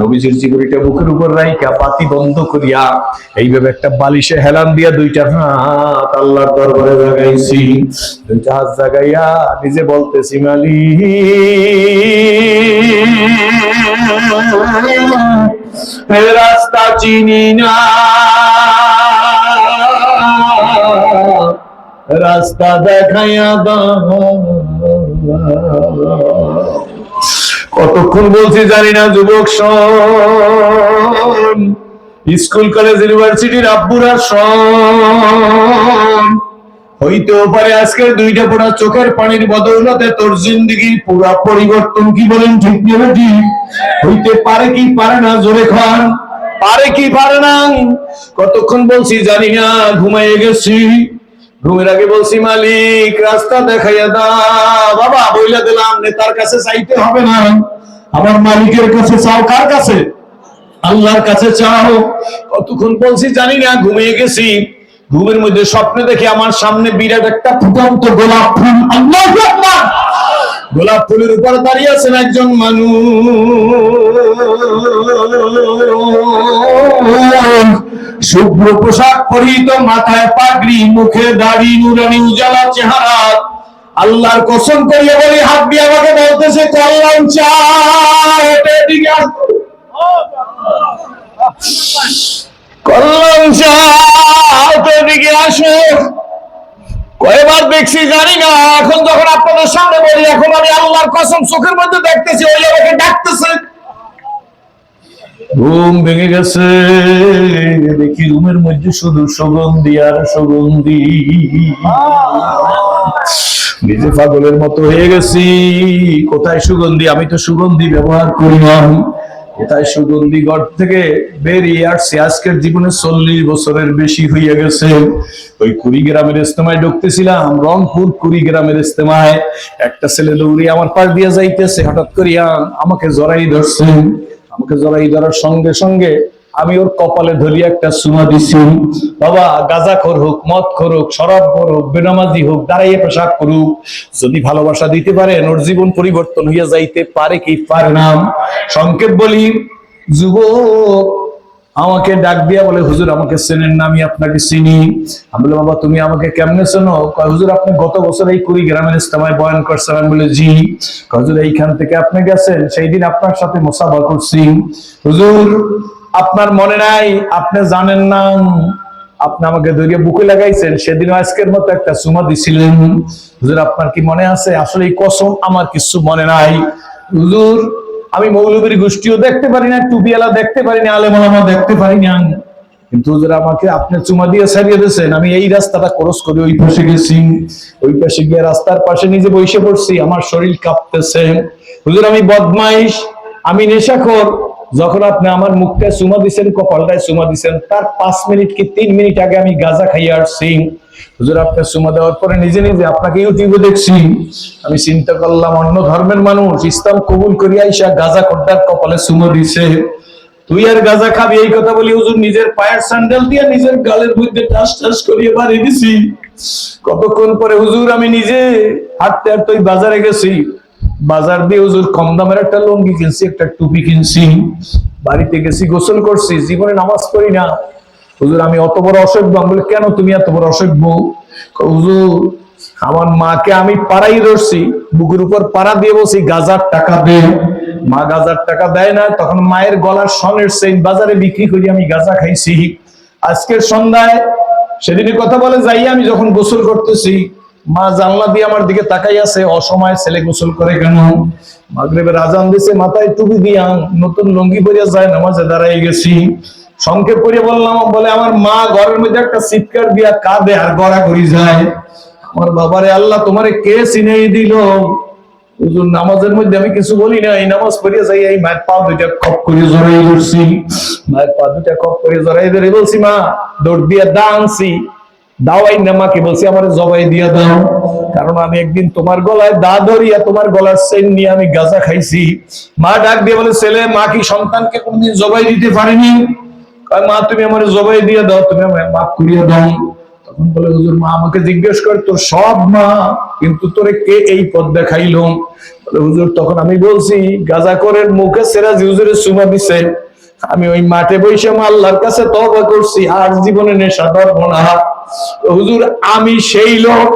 নবীজির জীবনীটা বুকের উপর রাইকা পাতি বন্ধ করিয়া এইভাবে একটা বালিশে হেলান দিয়া দুইটা হাত আল্লাহর দরবারে জাগাইছি। দুইটা হাত জাগাইয়া নিজে বলতেছি মালি রাস্তা চিনি না। রাস্তা দেখাইয়া দাও। কতক্ষণ বলছি জানি না, যুবক স্কুল, কলেজ, ইউনিভার্সিটির আব্বুরা শোন হইতেও পারে আজকের দুইটা পড়া চোখের পানির বদৌলতে তোর জিন্দগির পুরা পরিবর্তন কি বলেন ঠিক নেবে হইতে পারে কি পারে না, জোরে খান। পারে কি পারে না? কতক্ষণ বলছি জানি না, ঘুমাইয়ে গেছি। ঘুমের আগে বলছি, মালিক, রাস্তা দেখাইয়া দা বাবা, বইলা দিলাম, নেতার কাছে চাইতে হবে না। আমার মালিকের কাছে চাও, কার কাছে? আল্লাহর কাছে চাও। কতক্ষণ বলছি, জানি না, ঘুমিয়ে গেছি। ঘুমের মধ্যে স্বপ্নে দেখি, আমার সামনে বিরাট একটা ফুটন্ত গোলাপ ফুল। আল্লাহ গোলাপ ফুলের উপর দাঁড়িয়ে আছেন একজন মানুষ। শুভ্র পোশাক পরিহিত মাথায় পাগড়ি, মুখে দাড়ি, নুরানি উজালা চেহারা। আল্লাহর কসম করিয়া বলি, হাত দিয়ে আমাকে বলতেছে, কল্যাণ। কল্যাণ চা হেঁটে আসো। কয়বার দেখছি জানি না। এখন যখন আপনাদের সামনে বলি, এখন আমি আল্লাহর কসম চোখের মধ্যে দেখতেছি, ওই আমাকে ডাকতেছে। ঘুম ভেঙে গেছে। দেখি রুমের মধ্যে শুধু সুগন্ধি আর সুগন্ধি। নিজে পাগলের মতো হয়ে গেছি। কোথায় সুগন্ধি? আমি তো সুগন্ধি ব্যবহার করি না। কোথায় সুগন্ধি ঘর থেকে বেরিয়ে আসছে? আজকের জীবনে চল্লিশ বছরের বেশি হইয়া গেছে। ওই কুড়িগ্রামের ইস্তেমায় ঢুকতেছিলাম, রংপুর কুড়িগ্রামের ইস্তেমায় একটা ছেলে দৌড়ি আমার পাশ দিয়ে যাইতেছে, হঠাৎ করিয়া আমাকে জড়াই ধরছে। আমাকে জড়াই ধরার সঙ্গে সঙ্গে আমি ওর কপালে ধরি একটা সুমা দিছি। বাবা, গাজা খোর হোক, মদ খোর হোক, শরাব খোর বেনামাজি হোক, দাঁড়াইয়ে পেশাব করুক। যদি ভালোবাসা দিতে পারে, ওর জীবন পরিবর্তন হইয়া যাইতে পারে কি পারে নাম সংকেত বলি, যুবক আমাকে ডাক দিয়া বলে, হুজুর, আমাকে চেনেন না, আমি আপনাকে চিনি। আমি বলে বাবা, তুমি আমাকে কেমনে চেনো? হুজুর, আপনি গত বছর এই কুড়ি গ্রামের ইস্তেমায় বয়ান করছেন। আমি বলে, জি। হুজুর, এইখান থেকে আপনি গেছেন, সেই দিন আপনার সাথে মোসাফা করছি। হুজুর, আপনার মনে নাই, আপনি জানেন না, আপনি আমাকে ধরিয়ে বুকে লাগাইছেন, সেদিন আজকের মতো একটা সুমা দিছিলেন। হুজুর, আপনার কি মনে আছে? আসলে এই কসম, আমার কিছু মনে নাই। হুজুর আমি মৌলবীর গোষ্ঠীও দেখতে পারি না টুপিওয়ালা দেখতে পারি না, আলেমা দেখতে পারি না। কিন্তু যারা আমাকে আপনি চুমা দিয়ে সারিয়ে দিয়েছেন, আমি এই রাস্তাটা ক্রস করে, ওই পাশে গেছি ওই পাশে গিয়ে রাস্তার পাশে নিজে বসে পড়ছি, আমার শরীর কাঁপতেছে। হুজুর আমি বদমাইশ, আমি নেশাখোর। যখন আপনি আমার মুখটা চুমা দিছেন, কপালটায় চুমা দিছেন, তার পাঁচ মিনিট কি তিন মিনিট আগে আমি গাজা খাইয়ে আসছি? হুজুর আপনার চুমা দেওয়ার পরে নিজে নিজে আপনাকে ইউটিউবে দেখছি। আমি চিন্তা করলাম, অন্য ধর্মের মানুষ ইসলাম কবুল করিয়া ইসা গাজা খোদ্দার কপালে চুমো দিছে। তুই আর গাজা খাবি, এই কথা বলি হুজুর, নিজের পায়ের স্যান্ডেল দিয়ে নিজের গালের মধ্যে টাস টাস করিয়ে বাড়ি দিছি। কতক্ষণ পরে হুজুর, আমি নিজে হাঁটতে হাঁটতে বাজারে গেছি। বাজার দিয়ে হুজুর কম দামের একটা লুঙ্গি কিনছি, একটা টুপি কিনছি। বাড়িতে গেছি, গোসল করছি, জীবনে নামাজ পড়ি না। হুজুর, আমি অত বড় অসভ্য। আমি বলি, কেন তুমি এত বড় অসভ্য? হুজুর, আমার মাকে আমি পাড়াই ধরছি। বুকের উপর পাড়া দিয়ে বসি গাজার টাকা দে। মা গাজার টাকা দেয় না। তখন মায়ের গলার সনের সেন বাজারে বিক্রি করি, আমি গাজা খাইছি। আজকের সন্ধ্যায় সেদিনের কথা বলে যাই আমি যখন গোসল করতেছি মা জানলা দিয়ে আমার দিকে তাকাই আছে, অসময় ছেলে গোসল করে কেন? মাগরেবের আজান দিছে, মাথায় টুপি দিয়া নতুন লুঙ্গি পরিয়া যায়, নামাজে দাঁড়াই গেছি। সংক্ষেপ করে বললাম, বলে, আমার মা ঘরের মধ্যে একটা চিৎকার দিয়া কাঁদে আর গড়াগড়ি যায়। আমার বাবারে, আল্লাহ তোমারে কে চিনেই দিল? নামাজের মধ্যে আমি কিছু বলি না, এই নামাজ পড়িয়া যাই এই মায়ের পা দুইটা খপ করে জড়াই ধরছি। মায়ের পা দুইটা খপ করে জড়াই ধরে বলছি, মা, দৌড় দিয়ে দাঁড়ানছি দাওয়াই না মাকে বলছি আমার জবাই দিয়া দাও। কারণ আমি একদিন তোমার গলায় দা ধরিয়া তোমার গলার চেন নিয়ে আমি গাঁজা খাইছি। মা ডাক দিয়ে বলে, ছেলে, মা কি সন্তানকে কোনদিন জবাই দিতে পারেনি? মা, তুমি আমার জবাই দিয়ে দাও, তুমি আমার মাফ করিয়া দাও। তখন বলে, হুজুর, মা আমাকে জিজ্ঞেস করে, তোর সব মা, কিন্তু তোরে কে এই পথ দেখাইলো? বলে, হুজুর, তখন আমি বলছি, গাজা করেন মুখে সেরাজ হুজুরের সুমা দিছে। আমি ওই মাঠে বসে আল্লাহর কাছে তবা করছি, আর জীবনে নেশা ধরবো না। হুজুর, আমি সেই লোক।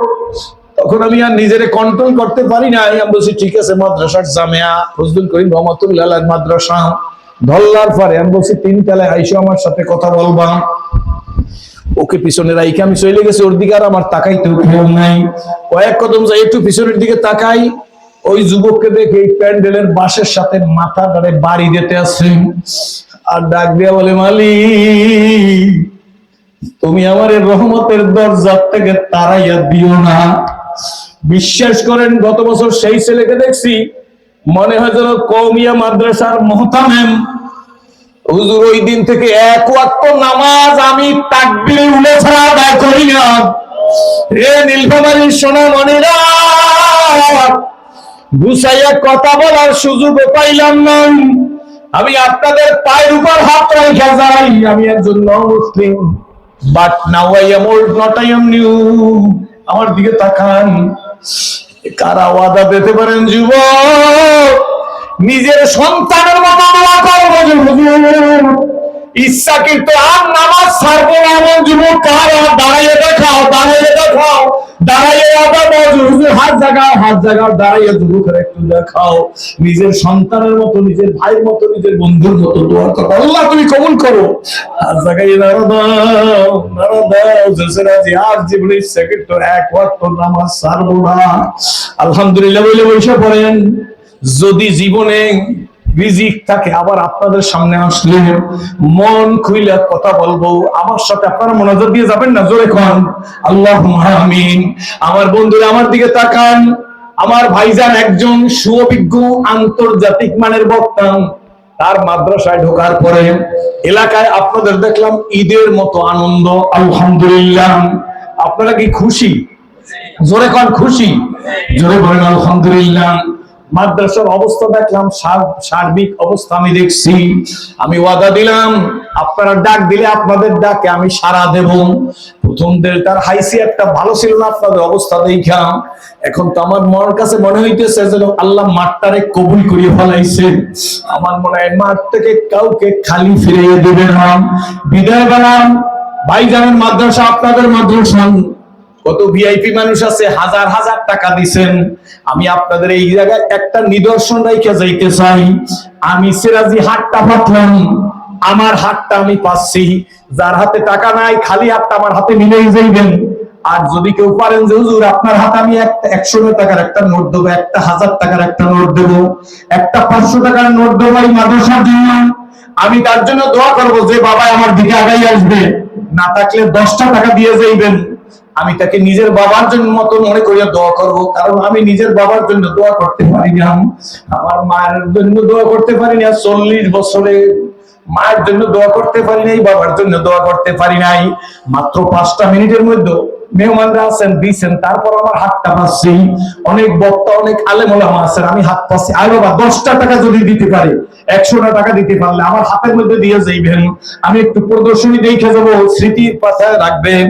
তখন আমি আর নিজেরে কন্ট্রোল করতে পারি না আমি বলছি, ঠিক আছে, মাদ্রাসার জামিয়া, ফজলুল করিম রহমতুল্লাহ মাদ্রাসা। ধল্লার পরে আমি বলছি, তিন তলায় আইসো, আমার সাথে কথা বলবা। ওকে পিছনে রাইকে আমি চলে গেছি, ওর দিকে আর আমার তাকাইতেও খেয়াল নাই। কয়েক কদম যাই, একটু পিছনের দিকে তাকাই। ওই যুবককে দেখে এই প্যান্ডেলের বাঁশের সাথে মাথা ধরে বাড়ি দিতে আসছে আর ডাক দিয়া বলে মালি তুমি আমার রহমতের দরজার থেকে তারাইয়া দিও না। বিশ্বাস করেন, গত বছর সেই ছেলেকে দেখছি, মনে হয় যেন কৌমিয়া মাদ্রাসার মহতামেম। হুজুর, ওই দিন থেকে এক ওয়াক্ত নামাজ আমি ছাড়া আদায় করি না। সোনা গুছাইয়া কথা বলার সুযোগও পাইলাম না আমি আপনাদের পায়ের উপর হাত রেখে যাই, আমি একজন Muslim but now I am old not I am new আমার দিকে তাকান। কারা ওয়াদা দিতে পারেন যুব নিজের সন্তানের মতো দোয়া করব হুজুর ইচ্ছাকৃত আর নামাজ ছাড়বো না, এমন যুবক কারা দাঁড়াইয়ে দেখাও দাঁড়াইয়ে দেখাও হাত হাত একটু দেখাও। নিজের সন্তানের মতো, নিজের ভাইয়ের মতো, নিজের বন্ধুর আল্লাহ, তুমি কবুল করো। দাও আর তো এক নামাজ আলহামদুলিল্লাহ বলে বসে পড়েন। যদি জীবনে রিজিক থাকে, আবার আপনাদের সামনে আসলে মন খুইলে কথা বলব। আমার সাথে আপনারা মনোযোগ দিয়ে যাবেন না? জোরে খান আল্লাহ আমিন। আমার বন্ধুরা, আমার দিকে তাকান। আমার ভাইজান একজন সুঅভিজ্ঞ আন্তর্জাতিক মানের বক্তা। তার মাদ্রাসায় ঢোকার পরে এলাকায় আপনাদের দেখলাম ঈদের মতো আনন্দ। আলহামদুলিল্লাহ। আপনারা কি খুশি? জোরে কন, খুশি? জোরে বলেন, আলহামদুলিল্লাহ। মাদ্রাসার অবস্থা দেখলাম সার্বিক অবস্থা আমি দেখছি। আমি ওয়াদা দিলাম, আপনারা ডাক দিলে আপনাদের ডাকে আমি সারা দেব। প্রথম হাইসি একটা ভালো ছিল না, আপনাদের অবস্থা দেখা এখন তো আমার মনের কাছে মনে হইতেছে যেন আল্লাহ মাঠটারে কবুল করিয়ে ফেলাইছে। আমার মনে হয় মাঠ থেকে কাউকে খালি ফিরিয়ে দেবে না। বিদায় বেলাম ভাইজানের মাদ্রাসা আপনাদের মাদ্রাসা কত ভিআইপি মানুষ আছে, হাজার হাজার টাকা দিছেন। আমি আপনাদের এই জায়গায় একটা নিদর্শন রেখে যাইতে চাই। আমি সিরাজি হাতটা পাতলাম আমার হাতটা আমি পাচ্ছি। যার হাতে টাকা নাই, খালি হাতটা আমার হাতে মিলেই যাইবেন। আর যদি কেউ পারেন যে, হুজুর, আপনার হাতে আমি একশো টাকার একটা নোট দেবো, একটা হাজার টাকার একটা নোট দেবো, একটা পাঁচশো টাকার নোট দেবো এই মাদ্রাসার জন্য। আমি তার জন্য দোয়া করব যে, বাবা, আমার দিকে আগাই আসবে। না থাকলে দশটা টাকা দিয়ে যাইবেন। আমি তাকে নিজের বাবার জন্য মতো মনে করিয়া দোয়া করব, কারণ আমি নিজের বাবার জন্য দোয়া করতে পারি না আমার মায়ের জন্য দোয়া করতে পারি না চল্লিশ বছরে মায়ের জন্য দোয়া করতে পারি নাই, বাবার জন্য দোয়া করতে পারি নাই। মাত্র পাঁচটা মিনিটের মধ্যে মেহমানরা আছেন, দিয়েছেন, তারপর আমার হাতটা পাচ্ছি অনেক বক্তা, অনেক আলেমোলামা আছেন, আমি হাত পাচ্ছি আর বাবা, দশটা টাকা যদি দিতে পারি, একশোটা টাকা দিতে পারলে আমার হাতের মধ্যে দিয়ে যাইবেন। আমি একটু প্রদর্শনী দেখে যাব, স্মৃতির পাশে রাখবেন।